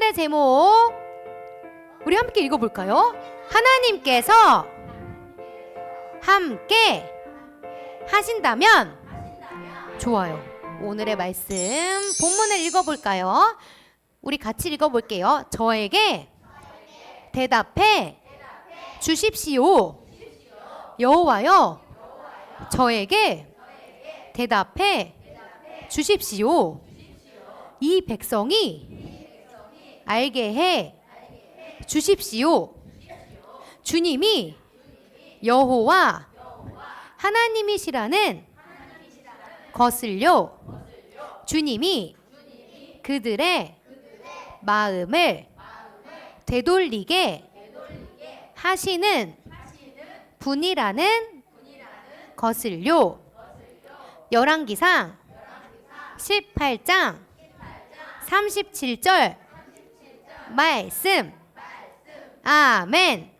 오늘의 제목 우리 함께 읽어볼까요? 하나님께서 함께 하신다면 좋아요. 오늘의 말씀 본문을 읽어볼까요? 우리 같이 읽어볼게요. 저에게 대답해 주십시오. 여호와여 저에게 대답해 주십시오. 이 백성이 알게 해 주십시오. 주님이 여호와 하나님이시라는 것을요. 주님이 그들의 마음을 되돌리게 하시는 분이라는 것을요. 열왕기상 18장 37절 말씀. 아멘.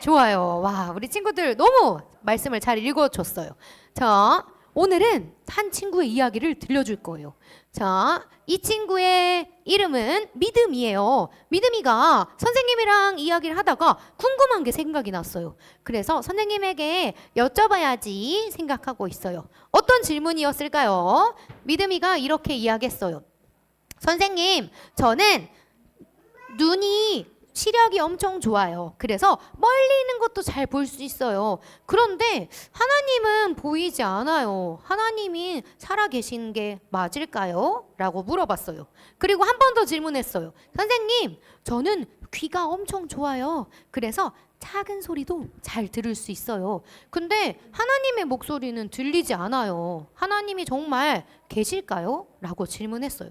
좋아요. 와 우리 친구들 너무 말씀을 잘 읽어줬어요. 자 오늘은 한 친구의 이야기를 들려줄 거예요. 자 이 친구의 이름은 믿음이에요. 믿음이가 선생님이랑 이야기를 하다가 궁금한 게 생각이 났어요. 그래서 선생님에게 여쭤봐야지 생각하고 있어요. 어떤 질문이었을까요? 믿음이가 이렇게 이야기했어요. 선생님, 저는 눈이 시력이 엄청 좋아요. 그래서 멀리 있는 것도 잘 볼 수 있어요. 그런데 하나님은 보이지 않아요. 하나님이 살아 계신 게 맞을까요? 라고 물어봤어요. 그리고 한 번 더 질문했어요. 선생님, 저는 귀가 엄청 좋아요. 그래서 작은 소리도 잘 들을 수 있어요. 근데 하나님의 목소리는 들리지 않아요. 하나님이 정말 계실까요? 라고 질문했어요.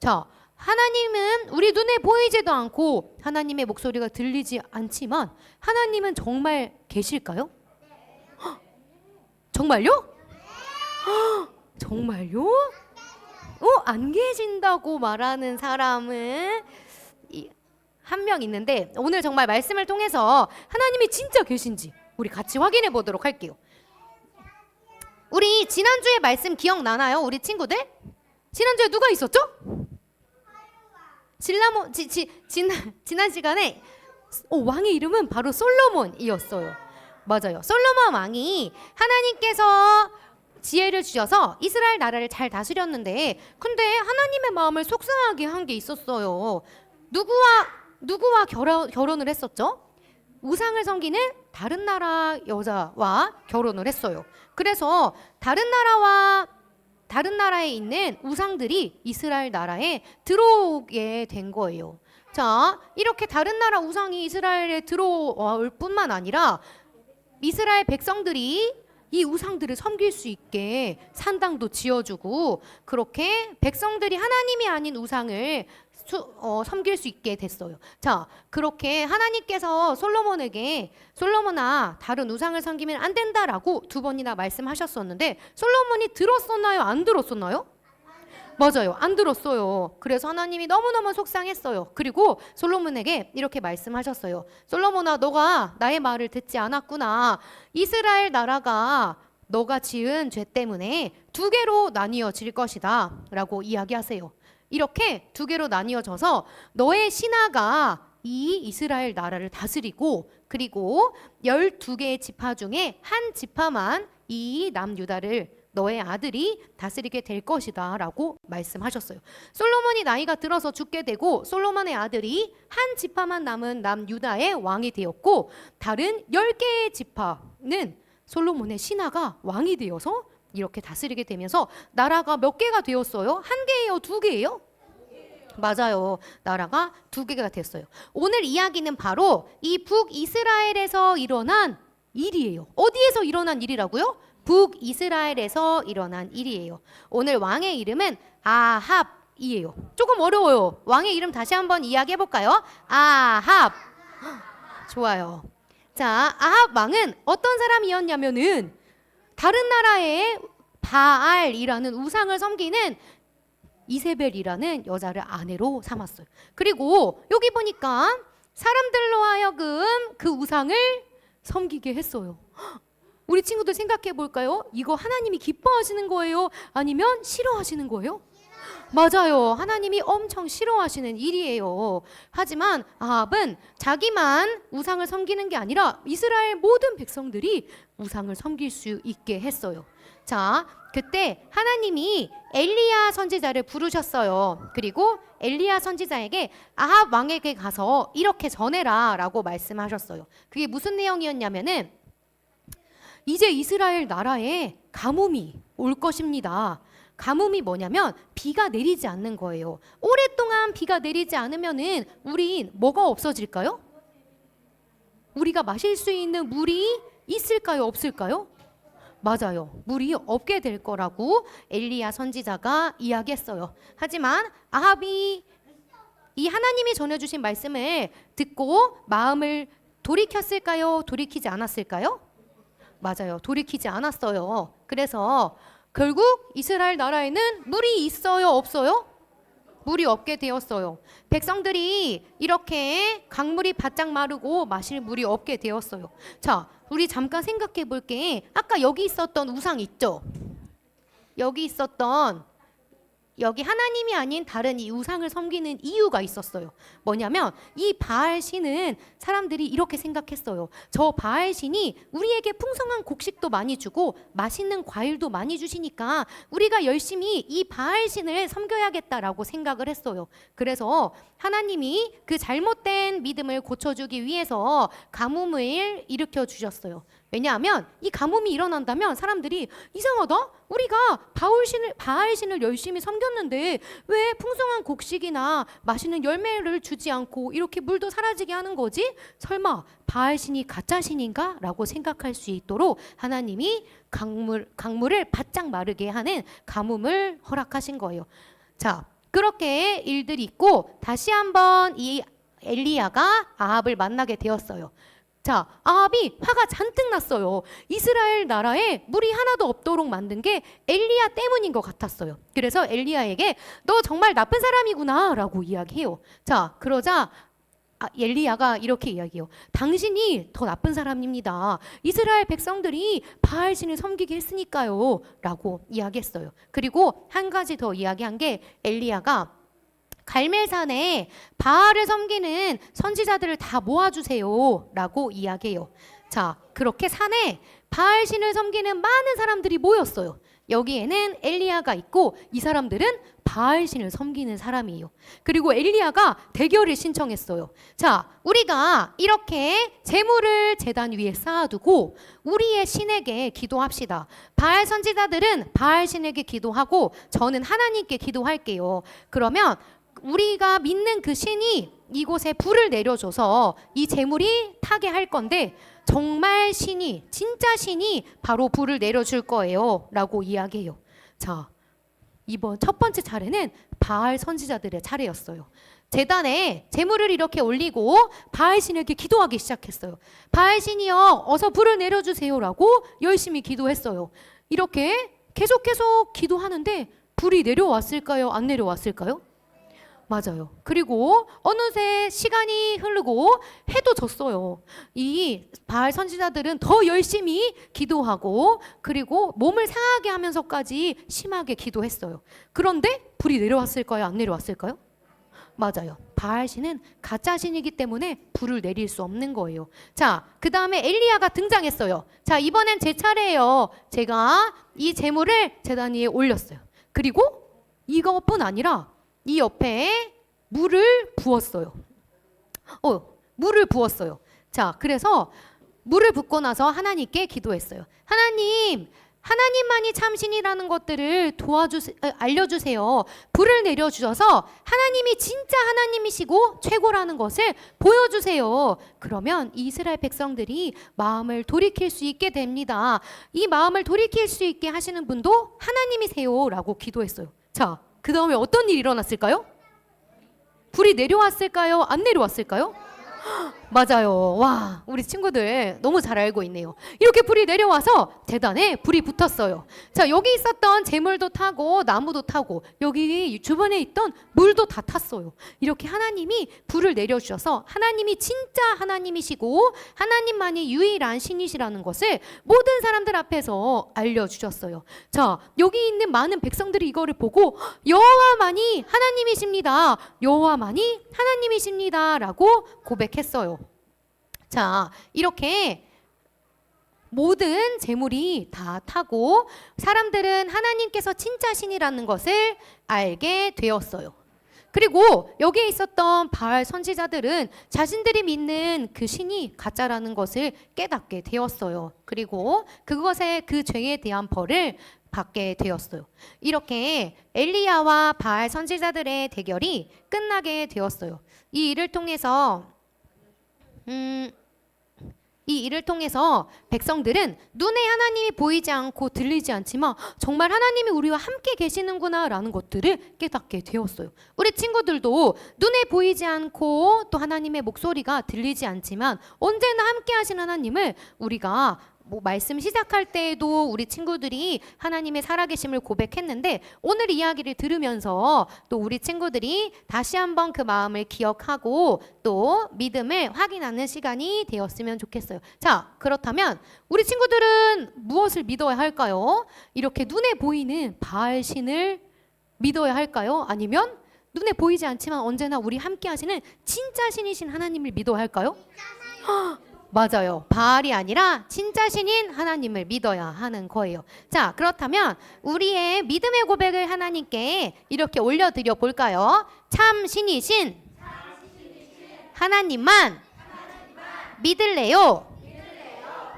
자, 하나님은 우리 눈에 보이지도 않고 하나님의 목소리가 들리지 않지만 하나님은 정말 계실까요? 헉, 정말요? 헉, 정말요? 어, 안 계신다고 말하는 사람은 한 명 있는데 오늘 정말 말씀을 통해서 하나님이 진짜 계신지 우리 같이 확인해 보도록 할게요. 우리 지난주에 말씀 기억나나요? 우리 친구들? 지난주에 누가 있었죠? 질라모 지, 지, 지난 지난 시간에 어, 왕의 이름은 바로 솔로몬이었어요. 맞아요. 솔로몬 왕이 하나님께서 지혜를 주셔서 이스라엘 나라를 잘 다스렸는데 근데 하나님의 마음을 속상하게 한 게 있었어요. 누구와 누구와 결혼, 결혼을 했었죠? 우상을 섬기는 다른 나라 여자와 결혼을 했어요. 그래서 다른 나라와 다른 나라에 있는 우상들이 이스라엘 나라에 들어오게 된 거예요. 자, 이렇게 다른 나라 우상이 이스라엘에 들어올 뿐만 아니라 이스라엘 백성들이 이 우상들을 섬길 수 있게 산당도 지어주고 그렇게 백성들이 하나님이 아닌 우상을 수, 어, 섬길 수 있게 됐어요. 자, 그렇게 하나님께서 솔로몬에게 솔로몬아 다른 우상을 섬기면 안 된다라고 두 번이나 말씀하셨었는데 솔로몬이 들었었나요? 안 들었었나요? 맞아요. 안 들었어요. 그래서 하나님이 너무너무 속상했어요. 그리고 솔로몬에게 이렇게 말씀하셨어요. 솔로몬아, 너가 나의 말을 듣지 않았구나. 이스라엘 나라가 너가 지은 죄 때문에 두 개로 나뉘어질 것이다. 라고 이야기하세요. 이렇게 두 개로 나뉘어져서 너의 신하가 이 이스라엘 나라를 다스리고 그리고 12개의 지파 중에 한 지파만 이 남유다를 너의 아들이 다스리게 될 것이다 라고 말씀하셨어요. 솔로몬이 나이가 들어서 죽게 되고 솔로몬의 아들이 한 지파만 남은 남유다의 왕이 되었고 다른 10개의 지파는 솔로몬의 신하가 왕이 되어서 이렇게 다스리게 되면서 나라가 몇 개가 되었어요? 한 개예요? 두 개예요? 맞아요. 나라가 두 개가 됐어요. 오늘 이야기는 바로 이 북이스라엘에서 일어난 일이에요. 어디에서 일어난 일이라고요? 북이스라엘에서 일어난 일이에요. 오늘 왕의 이름은 아합이에요. 조금 어려워요. 왕의 이름 다시 한번 이야기해 볼까요? 아합. 좋아요. 자, 아합 왕은 어떤 사람이었냐면은 다른 나라의 바알이라는 우상을 섬기는 이세벨이라는 여자를 아내로 삼았어요. 그리고 여기 보니까 사람들로 하여금 그 우상을 섬기게 했어요. 우리 친구들 생각해 볼까요? 이거 하나님이 기뻐하시는 거예요? 아니면 싫어하시는 거예요? 맞아요. 하나님이 엄청 싫어하시는 일이에요. 하지만 아합은 자기만 우상을 섬기는 게 아니라 이스라엘 모든 백성들이 우상을 섬길 수 있게 했어요. 자, 그때 하나님이 엘리야 선지자를 부르셨어요. 그리고 엘리야 선지자에게 아합 왕에게 가서 이렇게 전해라라고 말씀하셨어요. 그게 무슨 내용이었냐면은 이제 이스라엘 나라에 가뭄이 올 것입니다. 가뭄이 뭐냐면 비가 내리지 않는 거예요. 오랫동안 비가 내리지 않으면은 우린 뭐가 없어질까요? 우리가 마실 수 있는 물이 있을까요? 없을까요? 맞아요. 물이 없게 될 거라고 엘리야 선지자가 이야기했어요. 하지만 아합이 이 하나님이 전해주신 말씀을 듣고 마음을 돌이켰을까요? 돌이키지 않았을까요? 맞아요. 돌이키지 않았어요. 그래서 결국 이스라엘 나라에는 물이 있어요, 없어요? 물이 없게 되었어요. 백성들이 이렇게 강물이 바짝 마르고 마실 물이 없게 되었어요. 자, 우리 잠깐 생각해 볼게. 아까 여기 있었던 우상 있죠? 여기 있었던 여기 하나님이 아닌 다른 이 우상을 섬기는 이유가 있었어요. 뭐냐면 이 바알 신은 사람들이 이렇게 생각했어요. 저 바알 신이 우리에게 풍성한 곡식도 많이 주고 맛있는 과일도 많이 주시니까 우리가 열심히 이 바알 신을 섬겨야겠다라고 생각을 했어요. 그래서 하나님이 그 잘못된 믿음을 고쳐주기 위해서 가뭄을 일으켜 주셨어요. 왜냐하면 이 가뭄이 일어난다면 사람들이 이상하다. 우리가 바울 신을 바알 신을 열심히 섬겼는데 왜 풍성한 곡식이나 맛있는 열매를 주지 않고 이렇게 물도 사라지게 하는 거지? 설마 바알 신이 가짜 신인가라고 생각할 수 있도록 하나님이 강물 강물을 바짝 마르게 하는 가뭄을 허락하신 거예요. 자, 그렇게 일들이 있고 다시 한번 이 엘리야가 아합을 만나게 되었어요. 자, 아합이 화가 잔뜩 났어요. 이스라엘 나라에 물이 하나도 없도록 만든 게 엘리야 때문인 것 같았어요. 그래서 엘리야에게 너 정말 나쁜 사람이구나라고 이야기해요. 자, 그러자 아, 엘리야가 이렇게 이야기해요. 당신이 더 나쁜 사람입니다. 이스라엘 백성들이 바알 신을 섬기게 했으니까요.라고 이야기했어요. 그리고 한 가지 더 이야기한 게 엘리야가 갈멜산에 바알을 섬기는 선지자들을 다 모아주세요 라고 이야기해요. 자, 그렇게 산에 바알 신을 섬기는 많은 사람들이 모였어요. 여기에는 엘리야가 있고 이 사람들은 바알 신을 섬기는 사람이에요. 그리고 엘리야가 대결을 신청했어요. 자, 우리가 이렇게 재물을 제단 위에 쌓아두고 우리의 신에게 기도합시다. 바알 선지자들은 바알 신에게 기도하고 저는 하나님께 기도할게요. 그러면 우리가 믿는 그 신이 이곳에 불을 내려줘서 이 재물이 타게 할 건데 정말 신이 진짜 신이 바로 불을 내려줄 거예요라고 이야기해요. 자, 이번 첫 번째 차례는 바알 선지자들의 차례였어요. 재단에 재물을 이렇게 올리고 바알 신에게 기도하기 시작했어요. 바알 신이여 어서 불을 내려주세요라고 열심히 기도했어요. 이렇게 계속 계속 기도하는데 불이 내려왔을까요? 안 내려왔을까요? 맞아요. 그리고 어느새 시간이 흐르고 해도 졌어요. 이 바알 선지자들은 더 열심히 기도하고 그리고 몸을 상하게 하면서까지 심하게 기도했어요. 그런데 불이 내려왔을까요? 안 내려왔을까요? 맞아요. 바알 신은 가짜 신이기 때문에 불을 내릴 수 없는 거예요. 자, 그 다음에 엘리야가 등장했어요. 자, 이번엔 제 차례예요. 제가 이 재물을 제단 위에 올렸어요. 그리고 이것뿐 아니라 이 옆에 물을 부었어요. 어, 물을 부었어요. 자, 그래서 물을 붓고 나서 하나님께 기도했어요. 하나님, 하나님만이 참 신이라는 것들을 도와주세 알려주세요. 불을 내려주셔서 하나님이 진짜 하나님이시고 최고라는 것을 보여주세요. 그러면 이스라엘 백성들이 마음을 돌이킬 수 있게 됩니다. 이 마음을 돌이킬 수 있게 하시는 분도 하나님이세요 라고 기도했어요. 자, 그 다음에 어떤 일이 일어났을까요? 불이 내려왔을까요? 안 내려왔을까요? 맞아요. 와, 우리 친구들 너무 잘 알고 있네요. 이렇게 불이 내려와서 재단에 불이 붙었어요. 자, 여기 있었던 재물도 타고 나무도 타고 여기 주변에 있던 물도 다 탔어요. 이렇게 하나님이 불을 내려주셔서 하나님이 진짜 하나님이시고 하나님만이 유일한 신이시라는 것을 모든 사람들 앞에서 알려주셨어요. 자, 여기 있는 많은 백성들이 이거를 보고 여호와만이 하나님이십니다. 여호와만이 하나님이십니다라고 고백했어요. 자, 이렇게 모든 재물이 다 타고 사람들은 하나님께서 진짜 신이라는 것을 알게 되었어요. 그리고 여기에 있었던 바알 선지자들은 자신들이 믿는 그 신이 가짜라는 것을 깨닫게 되었어요. 그리고 그것에 그 죄에 대한 벌을 받게 되었어요. 이렇게 엘리야와 바알 선지자들의 대결이 끝나게 되었어요. 이 일을 통해서 음, 이 일을 통해서 백성들은 눈에 하나님이 보이지 않고 들리지 않지만 정말 하나님이 우리와 함께 계시는구나라는 것들을 깨닫게 되었어요. 우리 친구들도 눈에 보이지 않고 또 하나님의 목소리가 들리지 않지만 언제나 함께 하신 하나님을 우리가 뭐 말씀 시작할 때에도 우리 친구들이 하나님의 살아계심을 고백했는데 오늘 이야기를 들으면서 또 우리 친구들이 다시 한번 그 마음을 기억하고 또 믿음을 확인하는 시간이 되었으면 좋겠어요. 자, 그렇다면 우리 친구들은 무엇을 믿어야 할까요? 이렇게 눈에 보이는 바알 신을 믿어야 할까요? 아니면 눈에 보이지 않지만 언제나 우리 함께 하시는 진짜 신이신 하나님을 믿어야 할까요? 맞아요. 바알이 아니라 진짜 신인 하나님을 믿어야 하는 거예요. 자, 그렇다면 우리의 믿음의 고백을 하나님께 이렇게 올려드려 볼까요? 참 신이신 하나님만 믿을래요?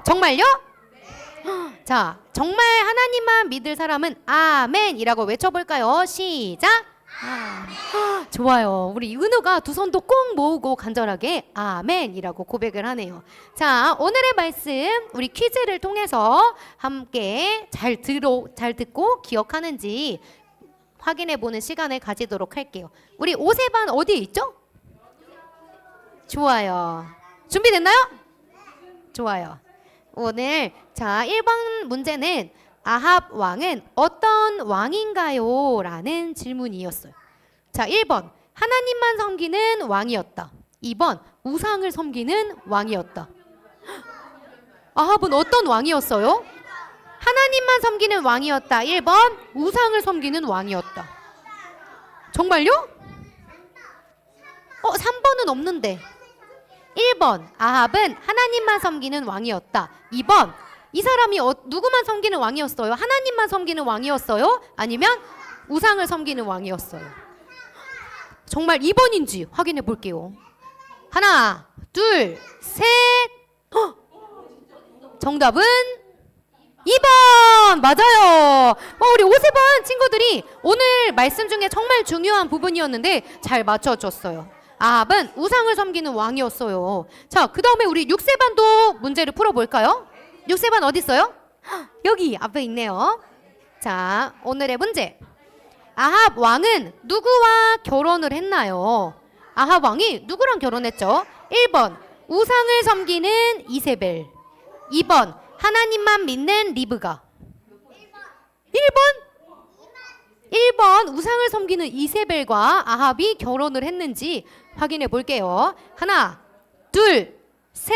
정말요? 자, 정말 하나님만 믿을 사람은 아멘이라고 외쳐볼까요? 시작. 아, 좋아요. 우리 은우가 두 손도 꼭 모으고 간절하게 아멘이라고 고백을 하네요. 자, 오늘의 말씀 우리 퀴즈를 통해서 함께 잘 들어 잘 듣고 기억하는지 확인해 보는 시간을 가지도록 할게요. 우리 오세반 어디에 있죠? 좋아요. 준비됐나요? 좋아요. 오늘 자, 1번 문제는 아합 왕은 어떤 왕인가요? 라는 질문이었어요. 자, 1번. 하나님만 섬기는 왕이었다. 2번. 우상을 섬기는 왕이었다. 아합은 어떤 왕이었어요? 하나님만 섬기는 왕이었다. 1번. 우상을 섬기는 왕이었다. 정말요? 어, 3번은 없는데. 1번. 아합은 하나님만 섬기는 왕이었다. 2번. 이 사람이 어, 누구만 섬기는 왕이었어요? 하나님만 섬기는 왕이었어요? 아니면 우상을 섬기는 왕이었어요? 정말 2번인지 확인해 볼게요. 하나, 둘, 셋. 헉! 정답은 2번! 맞아요. 어, 우리 오세번 친구들이 오늘 말씀 중에 정말 중요한 부분이었는데 잘 맞춰줬어요. 아합은 우상을 섬기는 왕이었어요. 자, 그 다음에 우리 6세반도 문제를 풀어볼까요? 6세반 어디 있어요? 헉, 여기 앞에 있네요. 자, 오늘의 문제. 아합 왕은 누구와 결혼을 했나요? 아합 왕이 누구랑 결혼했죠? 1번 우상을 섬기는 이세벨 2번 하나님만 믿는 리브가 1번 1번 우상을 섬기는 이세벨과 아합이 결혼을 했는지 확인해 볼게요. 하나, 둘, 셋,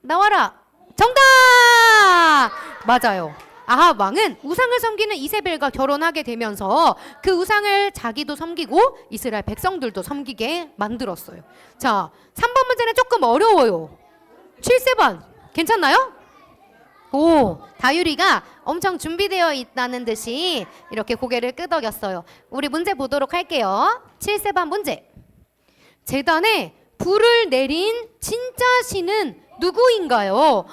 나와라. 정답! 맞아요. 아합 왕은 우상을 섬기는 이세벨과 결혼하게 되면서 그 우상을 자기도 섬기고 이스라엘 백성들도 섬기게 만들었어요. 자, 3번 문제는 조금 어려워요. 7세번 괜찮나요? 오, 다유리가 엄청 준비되어 있다는 듯이 이렇게 고개를 끄덕였어요. 우리 문제 보도록 할게요. 7세번 문제. 재단에 불을 내린 진짜 신은 누구인가요?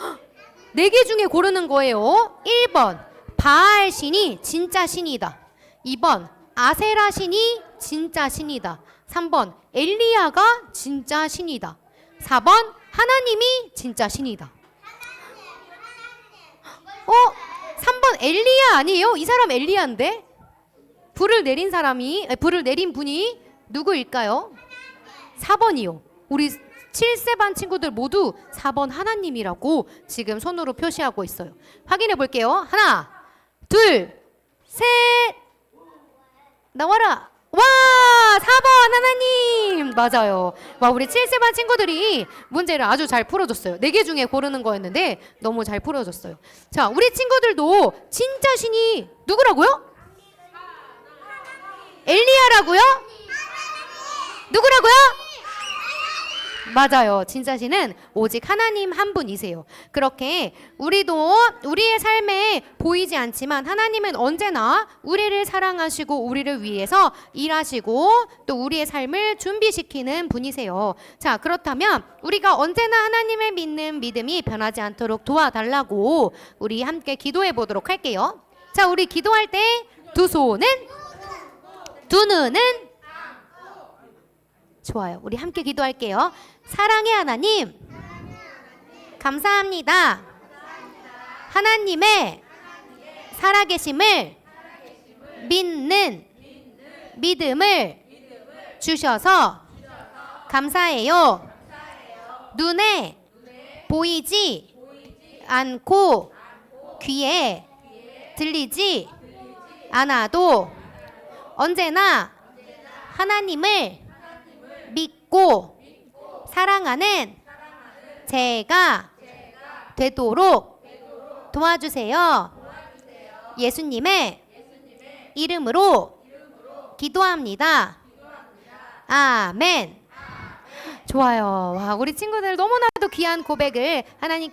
네 개 중에 고르는 거예요. 1번 바알 신이 진짜 신이다. 2번 아세라 신이 진짜 신이다. 3번 엘리야가 진짜 신이다. 4번 하나님이 진짜 신이다. 어? 3번 엘리야 아니에요? 이 사람 엘리야인데? 불을 내린 사람이 불을 내린 분이 누구일까요? 4번이요. 우리 7세 반 친구들 모두 4번 하나님이라고 지금 손으로 표시하고 있어요. 확인해 볼게요. 하나, 둘, 셋. 나와라. 와, 4번 하나님. 맞아요. 와, 우리 7세 반 친구들이 문제를 아주 잘 풀어줬어요. 네개 중에 고르는 거였는데 너무 잘 풀어줬어요. 자, 우리 친구들도 진짜 신이 누구라고요? 엘리야라고요? 누구라고요? 맞아요. 진짜 신은 오직 하나님 한 분이세요. 그렇게 우리도 우리의 삶에 보이지 않지만 하나님은 언제나 우리를 사랑하시고 우리를 위해서 일하시고 또 우리의 삶을 준비시키는 분이세요. 자, 그렇다면 우리가 언제나 하나님을 믿는 믿음이 변하지 않도록 도와달라고 우리 함께 기도해 보도록 할게요. 자, 우리 기도할 때 두 손은 두 눈은 좋아요. 우리 함께 기도할게요. 사랑의 하나님, 감사합니다. 하나님의 살아계심을 믿는 믿음을 주셔서 감사해요. 눈에 보이지 않고 귀에 들리지 않아도 언제나 하나님을 믿고 사랑하는 제가 되도록 도와주세요. 예수님의 이름으로 기도합니다. 아멘. 좋아요. 와, 우리 친구들 너무나도 귀한 고백을 하나님